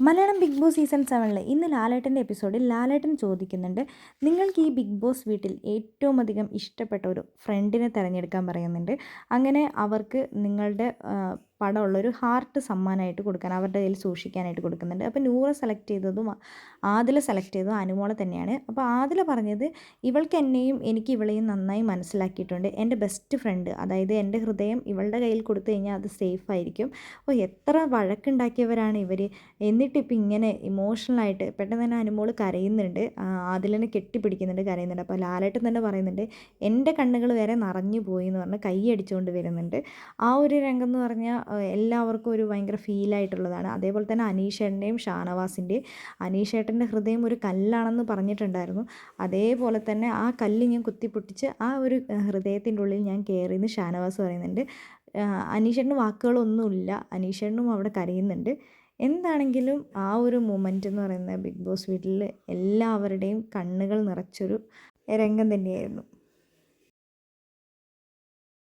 Malayalam Big Boss season സെവനിൽ ഇന്ന് ലാലേട്ടന്റെ എപ്പിസോഡിൽ ലാലേട്ടൻ ചോദിക്കുന്നുണ്ട് നിങ്ങൾക്ക് ഈ ബിഗ് ബോസ് വീട്ടിൽ ഏറ്റവും അധികം ഇഷ്ടപ്പെട്ട ഒരു ഫ്രണ്ടിനെ തിരഞ്ഞെടുക്കാൻ പറയുന്നുണ്ട്. അങ്ങനെ അവർക്ക് നിങ്ങളുടെ പടമുള്ളൊരു ഹാർട്ട് സമ്മാനമായിട്ട് കൊടുക്കാൻ അവരുടെ കയ്യിൽ സൂക്ഷിക്കാനായിട്ട് കൊടുക്കുന്നുണ്ട്. അപ്പോൾ നൂറ് സെലക്ട് ചെയ്തതും ആദില സെലക്ട് ചെയ്തതും അനുമോളെ തന്നെയാണ്. അപ്പോൾ ആദില പറഞ്ഞത് ഇവൾക്ക് എന്നെയും എനിക്ക് ഇവളെയും നന്നായി മനസ്സിലാക്കിയിട്ടുണ്ട്. എന്റെ ബെസ്റ്റ് ഫ്രണ്ട് അതായത് എന്റെ ഹൃദയം ഇവളുടെ കയ്യിൽ കൊടുത്തു കഴിഞ്ഞാൽ അത് സേഫ് ആയിരിക്കും. അപ്പോൾ എത്ര വഴക്കുണ്ടാക്കിയവരാണ് ഇവർ എന്നിട്ടിപ്പോൾ ഇങ്ങനെ ഇമോഷണലായിട്ട് പെട്ടെന്ന് തന്നെ അനുമോൾ കരയുന്നുണ്ട്. ആദിലിനെ കെട്ടിപ്പിടിക്കുന്നുണ്ട് കരയുന്നുണ്ട്. അപ്പോൾ ലാലേട്ടൻ തന്നെ പറയുന്നുണ്ട് എന്റെ കണ്ണുകൾ വരെ നിറഞ്ഞു പോയി എന്ന് പറഞ്ഞ് കൈ അടിച്ചുകൊണ്ട് വരുന്നുണ്ട്. ആ ഒരു രംഗം എന്ന് പറഞ്ഞാൽ എല്ലാവർക്കും ഒരു ഭയങ്കര ഫീലായിട്ടുള്ളതാണ് അതേപോലെ തന്നെ അനീഷേട്ടന്റെയും ഷാനവാസിന്റെയും അനീഷേട്ടന്റെ ഹൃദയം ഒരു കല്ലാണെന്ന് പറഞ്ഞിട്ടുണ്ടായിരുന്നു. അതേപോലെ തന്നെ ആ കല്ല് ഞാൻ കുത്തിപ്പൊട്ടിച്ച് ആ ഒരു ഹൃദയത്തിന്റെ ഉള്ളിൽ ഞാൻ കയറിയെന്ന് ഷാനവാസ് പറയുന്നുണ്ട്. അനീഷേട്ടന് വാക്കുകളൊന്നുമില്ല. അനീഷേട്ടനും അവിടെ കരയുന്നുണ്ട്. എന്താണെങ്കിലും ആ ഒരു മൊമെന്റ് എന്ന് പറയുന്നത് ബിഗ് ബോസ് വീട്ടിൽ എല്ലാവരുടെയും കണ്ണുകൾ നിറച്ചൊരു രംഗം തന്നെയായിരുന്നു.